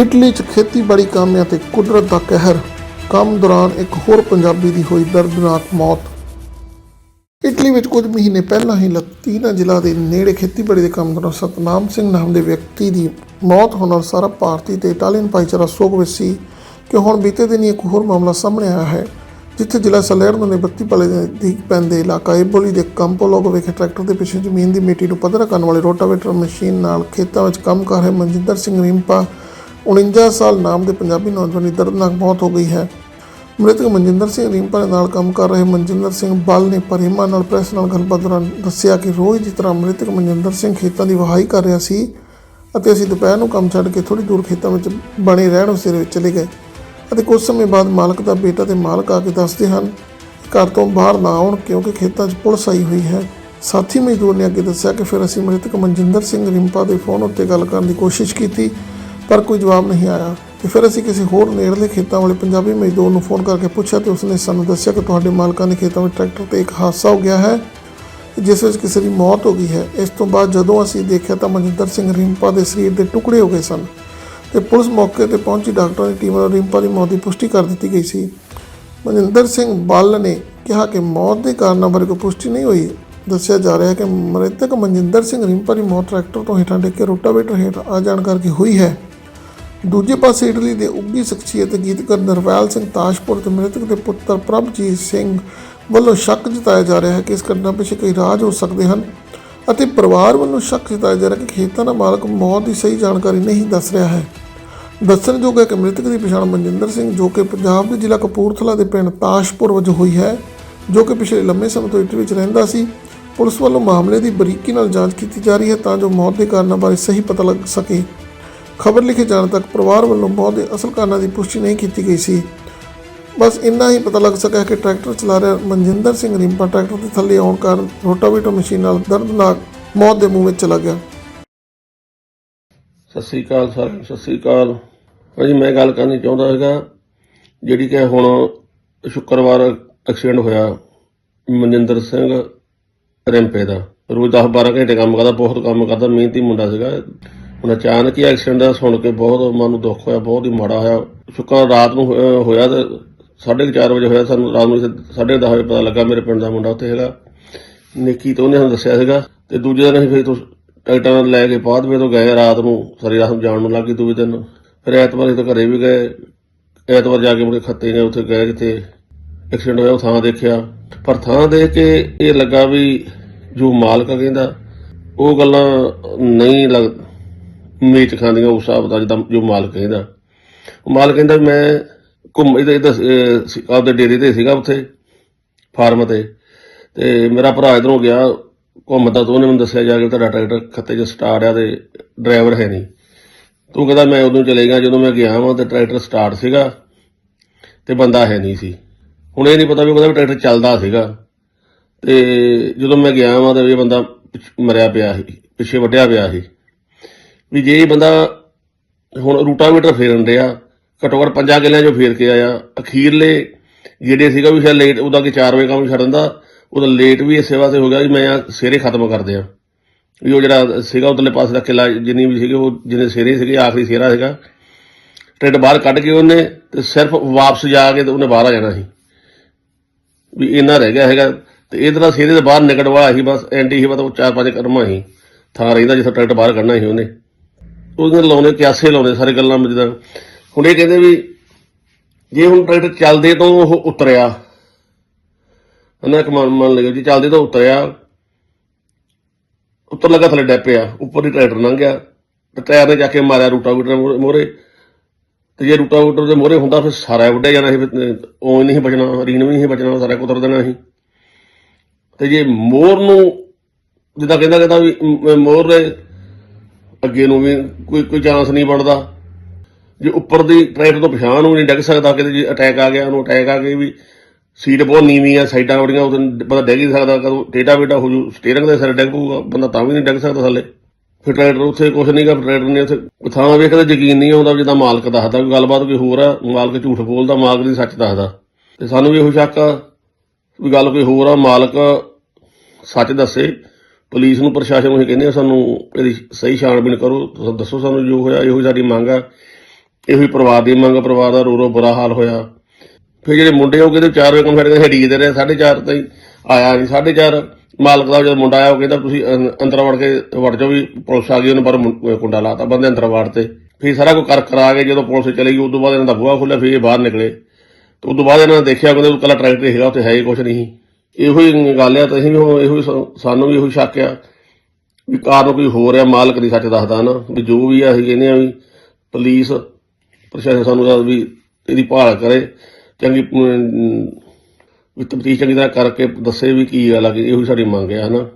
Italy 'ਚ ਖੇਤੀਬਾੜੀ ਕਾਮਿਆਂ ਤੇ ਕੁਦਰਤ ਦਾ ਕਹਿਰ। ਕੰਮ ਦੌਰਾਨ ਇੱਕ ਹੋਰ ਪੰਜਾਬੀ ਦੀ ਹੋਈ ਦਰਦਨਾਕ ਮੌਤ। ਇਟਲੀ ਵਿੱਚ ਕੁਝ ਮਹੀਨੇ ਪਹਿਲਾਂ ਹੀ ਲਤੀਨਾ ਜ਼ਿਲ੍ਹਾ ਦੇ ਨੇੜੇ ਖੇਤੀਬਾੜੀ ਦੇ ਕੰਮ ਦੌਰਾਨ ਸਤਨਾਮ ਸਿੰਘ ਨਾਮ ਦੇ ਵਿਅਕਤੀ ਦੀ ਮੌਤ ਹੋਣ ਨਾਲ ਸਾਰਾ ਭਾਰਤੀ ਤੇ ਇਟਾਲੀਅਨ ਭਾਈਚਾਰਾ ਸੋਗ ਵਿੱਚ ਸੀ ਕਿ ਹੁਣ ਬੀਤੇ ਦਿਨ ਹੀ ਇੱਕ ਹੋਰ ਮਾਮਲਾ ਸਾਹਮਣੇ ਆਇਆ ਹੈ, ਜਿੱਥੇ ਜ਼ਿਲ੍ਹਾ ਸਲੇਰਨੋ ਦੇ ਬੱਤੀ ਪਾਲੇ ਦੇ ਪੈਂਦੇ ਇਲਾਕਾ ਏਬੋਲੀ ਦੇ ਕੰਪੋਲੋਗ ਵਿਖੇ ਟਰੈਕਟਰ ਦੇ ਪਿੱਛੇ ਜ਼ਮੀਨ ਦੀ ਮਿੱਟੀ ਨੂੰ ਪੱਧਰਾ ਕਰਨ ਵਾਲੇ ਰੋਟਾਵੇਟਰ ਮਸ਼ੀਨ ਨਾਲ ਖੇਤਾਂ ਵਿੱਚ ਕੰਮ ਕਰ ਰਹੇ ਮਨਜਿੰਦਰ ਸਿੰਘ ਰਿੰਪਾ 49 ਸਾਲ ਨਾਮ ਦੇ ਪੰਜਾਬੀ ਨੌਜਵਾਨ ਦੀ ਦਰਦਨਾਕ ਮੌਤ ਹੋ ਗਈ ਹੈ। ਮ੍ਰਿਤਕ ਮਨਜਿੰਦਰ ਸਿੰਘ ਰਿੰਪਾ ਦੇ ਨਾਲ ਕੰਮ ਕਰ ਰਹੇ ਮਨਜਿੰਦਰ ਸਿੰਘ ਬਲ ਨੇ ਪਰਿਮਾ ਨਾਲ ਪ੍ਰੈਸ ਨਾਲ ਗੱਲਬਾਤ ਦੌਰਾਨ ਦੱਸਿਆ ਕਿ ਰੋਜ਼ ਦੀ ਤਰ੍ਹਾਂ ਮ੍ਰਿਤਕ ਮਨਜਿੰਦਰ ਸਿੰਘ ਖੇਤਾਂ ਦੀ ਵਹਾਈ ਕਰ ਰਿਹਾ ਸੀ ਅਤੇ ਅਸੀਂ ਦੁਪਹਿਰ ਨੂੰ ਕੰਮ ਛੱਡ ਕੇ ਥੋੜੀ ਦੂਰ ਖੇਤਾਂ ਵਿੱਚ ਬਣੇ ਰਹਿਣ ਉਸੇਰੇ ਵਿੱਚ ਚਲੇ ਗਏ ਅਤੇ ਕੁਝ ਸਮੇਂ ਬਾਅਦ ਮਾਲਕ ਦਾ ਬੇਟਾ ਤੇ ਮਾਲਕ ਆ ਕੇ ਦੱਸਦੇ ਹਨ ਘਰ ਤੋਂ ਬਾਹਰ ਨਾ ਆਉਣ ਕਿਉਂਕਿ ਖੇਤਾਂ 'ਚ ਪੁਲਿਸ ਆਈ ਹੋਈ ਹੈ। ਸਾਥੀ ਮਜ਼ਦੂਰ ਨੇ ਅੱਗੇ ਦੱਸਿਆ ਕਿ ਫਿਰ ਅਸੀਂ ਮ੍ਰਿਤਕ ਮਨਜਿੰਦਰ ਸਿੰਘ ਰਿੰਪਾ ਦੇ ਫੋਨ ਉੱਤੇ ਗੱਲ ਕਰਨ ਦੀ ਕੋਸ਼ਿਸ਼ ਕੀਤੀ ਪਰ ਕੋਈ ਜਵਾਬ ਨਹੀਂ ਆਇਆ ਤੇ ਫਿਰ ਅਸੀਂ ਕਿਸੇ ਹੋਰ ਨੇੜਲੇ ਖੇਤਾਂ ਵਾਲੇ ਪੰਜਾਬੀ ਮਜ਼ਦੂਰ ਨੂੰ ਫੋਨ ਕਰਕੇ ਪੁੱਛਿਆ ਤੇ ਉਸਨੇ ਸਾਨੂੰ ਦੱਸਿਆ ਕਿ ਤੁਹਾਡੇ ਮਾਲਕਾਂ ਦੇ ਖੇਤਾਂ ਵਿੱਚ ਟਰੈਕਟਰ ਤੇ ਇੱਕ ਹਾਦਸਾ ਹੋ ਗਿਆ ਹੈ, ਜਿਸ ਵਿੱਚ ਕਿਸੇ ਦੀ ਮੌਤ ਹੋ ਗਈ ਹੈ। ਇਸ ਤੋਂ ਬਾਅਦ ਜਦੋਂ ਅਸੀਂ ਦੇਖਿਆ ਤਾਂ ਮਨਜਿੰਦਰ ਸਿੰਘ ਰਿੰਪਾ ਦੇ ਸਰੀਰ ਦੇ ਟੁਕੜੇ ਹੋ ਗਏ ਸਨ ਤੇ ਪੁਲਿਸ ਮੌਕੇ ਤੇ ਪਹੁੰਚੀ। ਡਾਕਟਰਾਂ ਦੀ ਟੀਮ ਵੱਲੋਂ ਰਿੰਪਾ ਦੀ ਮੌਤ ਦੀ ਪੁਸ਼ਟੀ ਕਰ ਦਿੱਤੀ ਗਈ ਸੀ। ਮਨਿੰਦਰ ਸਿੰਘ ਬੱਲ ਨੇ ਕਿਹਾ ਕਿ ਮੌਤ ਦੇ ਕਾਰਨਾਂ ਬਾਰੇ ਕੋਈ ਪੁਸ਼ਟੀ ਨਹੀਂ ਹੋਈ। ਦੱਸਿਆ ਜਾ ਰਿਹਾ ਹੈ ਕਿ ਮ੍ਰਿਤਕ ਮਨਜਿੰਦਰ ਸਿੰਘ ਰਿੰਪਾ ਦੀ ਮੌਤ ਟਰੈਕਟਰ ਤੋਂ ਹੇਠਾਂ ਡਿੱਗ ਕੇ ਰੋਟਾਵੇਟਰ ਹੇਠ ਆ ਜਾਣ ਕਰਕੇ ਹੋਈ ਹੈ। ਦੂਜੇ ਪਾਸੇ ਇਟਲੀ ਦੇ ਉੱਗੀ ਸ਼ਖਸੀਅਤ ਗੀਤਕਾਰ ਨਰਵੈਲ ਸਿੰਘ ਤਾਸ਼ਪੁਰ ਤੇ ਮ੍ਰਿਤਕ ਦੇ ਪੁੱਤਰ ਪ੍ਰਭਜੀਤ ਸਿੰਘ ਵੱਲੋਂ ਸ਼ੱਕ ਜਤਾਇਆ ਜਾ ਰਿਹਾ ਹੈ ਕਿ ਇਸ ਘਟਨਾ ਪਿੱਛੇ ਕਈ ਰਾਜ ਹੋ ਸਕਦੇ ਹਨ ਅਤੇ ਪਰਿਵਾਰ ਵੱਲੋਂ ਸ਼ੱਕ ਜਤਾਇਆ ਜਾ ਰਿਹਾ ਕਿ ਖੇਤਾਂ ਦਾ ਮਾਲਕ ਮੌਤ ਦੀ ਸਹੀ ਜਾਣਕਾਰੀ ਨਹੀਂ ਦੱਸ ਰਿਹਾ ਹੈ। ਦੱਸਣਯੋਗ ਹੈ ਕਿ ਮ੍ਰਿਤਕ ਦੀ ਪਛਾਣ ਮਨਜਿੰਦਰ ਸਿੰਘ, ਜੋ ਕਿ ਪੰਜਾਬ ਦੇ ਜ਼ਿਲ੍ਹਾ ਕਪੂਰਥਲਾ ਦੇ ਪਿੰਡ ਤਾਸ਼ਪੁਰ ਵਜੋਂ ਹੋਈ ਹੈ, ਜੋ ਕਿ ਪਿਛਲੇ ਲੰਮੇ ਸਮੇਂ ਤੋਂ ਇਟਲੀ ਵਿੱਚ ਰਹਿੰਦਾ ਸੀ। ਪੁਲਿਸ ਵੱਲੋਂ ਮਾਮਲੇ ਦੀ ਬਰੀਕੀ ਨਾਲ ਜਾਂਚ ਕੀਤੀ ਜਾ ਰਹੀ ਹੈ ਤਾਂ ਜੋ ਮੌਤ ਦੇ ਕਾਰਨਾਂ ਬਾਰੇ ਸਹੀ ਪਤਾ ਲੱਗ ਸਕੇ। ਖਬਰ ਲਿਖੇ ਜਾਣ ਤੱਕ ਪਰਿਵਾਰ ਵੱਲੋਂ ਮੌਤ ਦੇ ਅਸਲ ਕਾਰਨਾਂ ਦੀ ਪੁਸ਼ਟੀ ਨਹੀਂ ਕੀਤੀ ਗਈ ਸੀ। ਬਸ ਇੰਨਾ ਹੀ ਪਤਾ ਲੱਗ ਸਕਿਆ ਕਿ ਟਰੈਕਟਰ ਚਲਾ ਰਿਹਾ ਮਨਜਿੰਦਰ ਸਿੰਘ ਰਿੰਪਾ ਟਰੈਕਟਰ ਦੇ ਥੱਲੇ ਆਉਣ ਕਾਰਨ ਰੋਟਾਵੇਟਰ ਮਸ਼ੀਨ ਨਾਲ ਦਰਦਨਾਕ ਮੌਤ ਦੇ ਮੂੰਹ ਵਿੱਚ ਚਲਾ ਗਿਆ। ਸਤਿ ਸ੍ਰੀ ਅਕਾਲ ਸਰ, ਸਤਿ ਸ੍ਰੀ ਅਕਾਲ। ਭਾਜੀ, ਮੈਂ ਗੱਲ ਕਰਨੀ ਚਾਹੁੰਦਾ ਹੈਗਾ ਜਿਹੜੀ ਕਿ ਹੁਣ ਸ਼ੁੱਕਰਵਾਰ ਐਕਸੀਡੈਂਟ ਹੋਇਆ ਮਨਜਿੰਦਰ ਸਿੰਘ ਰਿੰਪੇ ਦਾ। ਰੋਜ਼ 10 12 ਘੰਟੇ ਕੰਮ ਕਰਦਾ, ਬਹੁਤ ਕੰਮ ਕਰਦਾ, ਮਿਹਨਤੀ ਮੁੰਡਾ ਸੀਗਾ। ਹੁਣ ਅਚਾਨਕ ਹੀ ਐਕਸੀਡੈਂਟ ਦਾ ਸੁਣ ਕੇ ਬਹੁਤ ਮਨ ਨੂੰ ਦੁੱਖ ਹੋਇਆ, ਬਹੁਤ ਹੀ ਮਾੜਾ ਹੋਇਆ। ਸ਼ੁੱਕਰਵਾਰ ਰਾਤ ਨੂੰ ਹੋਇਆ- ਹੋਇਆ ਤੇ 4:30 ਵਜੇ ਹੋਇਆ, ਸਾਨੂੰ ਰਾਤ ਨੂੰ 10:30 ਵਜੇ ਪਤਾ ਲੱਗਾ ਮੇਰੇ ਪਿੰਡ ਦਾ ਮੁੰਡਾ ਉੱਥੇ ਹੈਗਾ। ਨਿੱਕੀ ਤੋਂ ਉਹਨੇ ਸਾਨੂੰ ਦੱਸਿਆ ਸੀਗਾ ਤੇ ਦੂਜੇ ਦਿਨ ਅਸੀਂ ਫਿਰ ਤੋਂ ਟਰੈਕਟਰ ਨਾਲ ਲੈ ਕੇ ਬਾਅਦ ਵਿੱਚ ਤੋਂ ਗਏ ਰਾਤ ਨੂੰ, ਸਾਰੀ ਰਾਤ ਨੂੰ ਜਾਣ ਨੂੰ ਲੱਗੀ ਦੂਜੇ ਦਿਨ। ਫਿਰ ਐਤਵਾਰ ਅਸੀਂ ਤਾਂ ਘਰੇ ਵੀ ਗਏ, ਐਤਵਾਰ ਜਾ ਕੇ ਮੁੜੇ ਖੱਤੇ ਨੇ ਉੱਥੇ ਗਏ ਜਿੱਥੇ ਐਕਸੀਡੈਂਟ ਹੋਇਆ, ਉਹ ਥਾਂ ਦੇਖਿਆ। ਪਰ ਥਾਂ ਦੇਖ ਕੇ ਇਹ ਲੱਗਾ ਵੀ ਜੋ ਮਾਲਕ ਕਹਿੰਦਾ, ਉਹ ਗੱਲਾਂ ਨਹੀਂ ਲੱਗ ਮੀਟ ਖਾਂਦੀਆਂ ਉਸ ਹਿਸਾਬ ਦਾ ਜਿੱਦਾਂ ਜੋ ਮਾਲਕ ਕਹਿੰਦਾ। ਉਹ ਮਾਲਕ ਕਹਿੰਦਾ, ਮੈਂ ਘੁੰਮ ਇਹਦੇ ਇਹਦੇ ਆਪਦੇ ਡੇਰੇ ਤੇ ਸੀਗਾ ਉੱਥੇ, ਫਾਰਮ ਤੇ। ਤੇ ਮੇਰਾ ਭਰਾ ਇਧਰੋਂ ਗਿਆ, ਘੁੰਮਦਾ ਤੋਂ ਉਹਨੇ ਮੈਨੂੰ ਦੱਸਿਆ, ਜਾ ਕੇ ਤੁਹਾਡਾ ਟਰੈਕਟਰ ਖੱਤੇ 'ਚ ਸਟਾਰਟ ਆ ਤੇ ਡਰਾਈਵਰ ਹੈ ਨਹੀਂ। ਤੂੰ ਕਹਿੰਦਾ, ਮੈਂ ਉਦੋਂ ਚਲੇ ਗਿਆ, ਜਦੋਂ ਮੈਂ ਗਿਆ ਵਾਂ ਤੇ ਟਰੈਕਟਰ ਸਟਾਰਟ ਸੀਗਾ ਤੇ ਬੰਦਾ ਹੈ ਨਹੀਂ ਸੀ। ਹੁਣ ਇਹ ਨਹੀਂ ਪਤਾ ਵੀ ਉਹਦਾ ਵੀ ਟਰੈਕਟਰ ਚੱਲਦਾ ਸੀਗਾ। ਤੇ ਜਦੋਂ ਮੈਂ ਗਿਆ ਵਾਂ ਤੇ ਇਹ ਬੰਦਾ ਪਿੱਛ- ਮਰਿਆ ਪਿਆ ਸੀ, ਪਿੱਛੇ ਵੱਢਿਆ ਪਿਆ ਸੀ। ਵੀ ਜੇ ਇਹ ਬੰਦਾ ਹੁਣ ਰੂਟਾਵੀਟਰ ਫੇਰਨ ਰਿਹਾ, ਘੱਟੋ ਘੱਟ ਪੰਜਾਂ ਕਿੱਲਿਆਂ 'ਚੋਂ ਫੇਰ ਕੇ ਆਇਆ, ਅਖੀਰਲੇ ਜਿਹੜੇ ਸੀਗਾ ਵੀ ਸ਼ਾਇਦ ਲੇਟ ਉਹਦਾ ਕਿ 4 ਵਜੇ ਕੰਮ ਛੱਡ ਦਿੰਦਾ, ਉਹਦਾ ਲੇਟ ਵੀ ਇਸੇ ਵਾਸਤੇ ਹੋ ਗਿਆ ਵੀ ਮੈਂ ਸਵੇਰੇ ਖਤਮ ਕਰ ਦਿਆਂ। ਵੀ ਉਹ ਜਿਹੜਾ ਸੀਗਾ ਉਧਰਲੇ ਪਾਸੇ ਦਾ ਕਿੱਲਾ, ਜਿੰਨੀ ਵੀ ਸੀਗੇ ਉਹ ਜਿੰਨੇ ਸੇਰੇ ਸੀਗੇ, ਆਖਰੀ ਸੇਰਾ ਸੀਗਾ ਟਿੱਡ ਬਾਹਰ ਕੱਢ ਕੇ ਉਹਨੇ ਤੇ ਸਿਰਫ ਵਾਪਸ ਜਾ ਕੇ ਤੇ ਉਹਨੇ ਬਾਹਰ ਆ ਜਾਣਾ ਸੀ। ਵੀ ਇੰਨਾ ਰਹਿ ਗਿਆ ਹੈਗਾ, ਤੇ ਇਹਦੇ ਨਾਲ ਸੇਰੇ ਦੇ ਬਾਹਰ ਨਿਕਲ ਵਾਲਾ ਸੀ ਬਸ ਐਂਟੀ ਸੀ ਮਤਲਬ ਚਾਰ ਪੰਜ ਕਰਮਾਂ ਸੀ, ਥਾਂ ਰਹਿੰਦਾ ਜਿੱਥੇ ਟਰੈਕਟਰ ਬਾਹਰ ਕੱਢਣਾ ਸੀ ਉਹਨੇ। ਉਹਦੇ ਲਾਉਣੇ ਕਿਆਸੇ ਲਾਉਣੇ ਸਾਰੇ ਗੱਲਾਂ ਜਿੱਦਾਂ ਹੁਣ ਇਹ ਕਹਿੰਦੇ ਵੀ ਜੇ ਹੁਣ ਟਰੈਕਟਰ ਚੱਲਦੇ ਤੋਂ ਉਹ ਉਤਰਿਆ। ਉਹਨਾਂ ਇੱਕ ਮੰਨ ਲਿਓ ਜੀ ਚੱਲਦੇ ਤੋਂ ਉਤਰਿਆ। ਉੱਤਰ ਲੱਗਾ ਥੱਲੇ ਡੈ ਉੱਪਰ ਹੀ ਟਰੈਕਟਰ ਲੰਘ ਗਿਆ ਤੇ ਟਾਇਰ ਨੇ ਜਾ ਕੇ ਮਾਰਿਆ ਰੂਟਾਵੀਟਰ ਮੋਰੇ ਤੇ ਜੇ ਰੂਟਾਵੀਟਰ ਦੇ ਮੋਰੇ ਹੁੰਦਾ ਫਿਰ ਸਾਰਾ ਉੱਡਿਆ ਜਾਣਾ ਸੀ, ਫਿਰ ਉਹ ਨਹੀਂ ਬਚਣਾ ਰੀਨ ਵੀ ਨਹੀਂ ਸੀ ਬਚਣਾ, ਸਾਰਾ ਕੁਤਰ ਦੇਣਾ ਸੀ। ਤੇ ਜੇ ਮੋਰ ਨੂੰ ਜਿੱਦਾਂ ਕਹਿੰਦਾ ਕਹਿੰਦਾ ਵੀ ਮ- ਮੋਰ ਦੇ ਅੱਗੇ ਨੂੰ ਵੀ ਕੋਈ ਕੋਈ ਚਾਂਸ ਨਹੀਂ ਬਣਦਾ। ਜੇ ਉੱਪਰ ਦੀ ਟਰੈਕਟਰ ਤੋਂ ਪਛਾਣ ਨੂੰ ਨਹੀਂ ਡਿੱਗ ਸਕਦਾ, ਕਿਤੇ ਜੇ ਅਟੈਕ ਆ ਗਿਆ, ਉਹਨੂੰ ਅਟੈਕ ਆ ਕੇ ਵੀ ਸੀਟ ਬਹੁਤ ਨੀਵੀਂ ਆ, ਸਾਈਡਾਂ ਬੜੀਆਂ, ਉਹਦੇ ਪਤਾ ਡਿੱਗ ਹੀ ਨਹੀਂ ਸਕਦਾ, ਕਦੋਂ ਟੇਟਾ ਬੇਟਾ ਹੋ ਜੂ ਸਟੀਅਰਿੰਗ ਦੇ ਸਿਰ ਡਿੱਗੂਗਾ, ਬੰਦਾ ਤਾਂ ਵੀ ਨਹੀਂ ਡਿੱਗ ਸਕਦਾ ਥੱਲੇ। ਫਿਰ ਟਰੈਕਟਰ ਉੱਥੇ ਕੁਛ ਨਹੀਂਗਾ ਟਰੈਕਟਰ ਨੇ ਉੱਥੇ ਥਾਂ ਵੇਖਦੇ ਯਕੀਨ ਨਹੀਂ ਆਉਂਦਾ ਵੀ ਜਿੱਦਾਂ ਮਾਲਕ ਦੱਸਦਾ, ਕੋਈ ਗੱਲਬਾਤ ਕੋਈ ਹੋਰ ਆ, ਮਾਲਕ ਝੂਠ ਬੋਲਦਾ, ਮਾਲਕ ਦੀ ਸੱਚ ਦੱਸਦਾ। ਤੇ ਸਾਨੂੰ ਵੀ ਇਹੋ ਸ਼ੱਕ ਆ ਵੀ ਗੱਲ ਕੋਈ ਹੋਰ ਆ, ਮਾਲਕ ਸੱਚ ਦੱਸੇ। ਪੁਲਿਸ ਨੂੰ, ਪ੍ਰਸ਼ਾਸਨ ਨੂੰ ਇਹ ਕਹਿੰਦੇ ਆ, ਸਾਨੂੰ ਇਹਦੀ ਸਹੀ ਛਾਣਬੀਣ ਕਰੋ, ਤੁਸੀਂ ਦੱਸੋ ਸਾਨੂੰ ਜੋ ਹੋਇਆ, ਇਹੋ ਸਾਡੀ ਮੰਗ ਆ। ਇਹੋ ਹੀ ਪਰਿਵਾਰ ਦੀ ਮੰਗ ਪਰਿਵਾਰ ਦਾ ਰੋ ਰੋ ਬੁਰਾ ਹਾਲ ਹੋਇਆ। ਫਿਰ ਜਿਹੜੇ ਮੁੰਡੇ ਉਹ ਕਹਿੰਦੇ 4 ਵਜੇ ਕੰਮ ਫਿਰ ਕਹਿੰਦੇ ਢੀਕਦੇ ਰਹੇ 4:30 ਤਾਈਂ ਆਇਆ ਨਹੀਂ 4:30 ਮਾਲਕ ਦਾ ਜਦੋਂ ਮੁੰਡਾ ਆਇਆ, ਉਹ ਕਹਿੰਦਾ ਤੁਸੀਂ ਅੰਦਰ ਵੜ ਕੇ ਵੜ ਜਾਓ ਵੀ ਪੁਲਿਸ ਆ ਗਈ ਉਹਨੇ, ਪਰ ਕੁੰਡਾ ਲਾਤਾ ਬੰਦੇ ਅੰਦਰ ਵੜ 'ਤੇ। ਫਿਰ ਸਾਰਾ ਕੁਝ ਕਰ ਕਰਾ ਕੇ ਜਦੋਂ ਪੁਲਿਸ ਚਲੀ ਗਈ ਉਸ ਤੋਂ ਬਾਅਦ ਇਹਨਾਂ ਦਾ ਬੂਹਾ ਖੁੱਲਿਆ ਫਿਰ ਇਹ ਬਾਹਰ ਨਿਕਲੇ। ਤੇ ਉਸ ਤੋਂ ਬਾਅਦ ਇਹਨਾਂ ਨੇ ਦੇਖਿਆ, ਕਹਿੰਦੇ ਉਹ ਕੱਲਾ ਟਰੈਕਟਰ ਹੈਗਾ, ਉੱਥੇ ਹੈ ਹੀ ਕੁਝ ਨਹੀਂ। ਇਹੋ ਹੀ ਗੱਲ ਆ ਤਾਂ ਅਸੀਂ ਵੀ ਹੁਣ ਇਹੋ ਹੀ ਸਾ- ਸਾਨੂੰ ਵੀ ਇਹੋ ਹੀ ਸ਼ੱਕ ਆ ਵੀ ਕਾਰਨ ਕੋਈ ਹੋਰ ਆ ਮਾਲਕ ਨਹੀਂ ਸੱਚ ਦੱਸਦਾ ਨਾ। ਵੀ ਜੋ ਵੀ ਆ ਅਸੀਂ ਕਹਿੰਦੇ ਆ ਵੀ ਪੁਲਿਸ ਪ੍ਰਸ਼ਾਸਨ ਸਾਨੂੰ ਦੱਸ ਵੀ ਇਹਦੀ ਭਾਲ ਕਰੇ ਚੰਗੀ ਅਮ, ਵੀ ਤਫਤੀਸ਼ ਚੰਗੀ ਤਰ੍ਹਾਂ ਕਰਕੇ ਦੱਸੇ ਵੀ ਕੀ ਗੱਲ ਆ ਕਿ ਇਹੋ ਹੀ ਸਾਡੀ ਮੰਗ ਆ ਹਨਾ।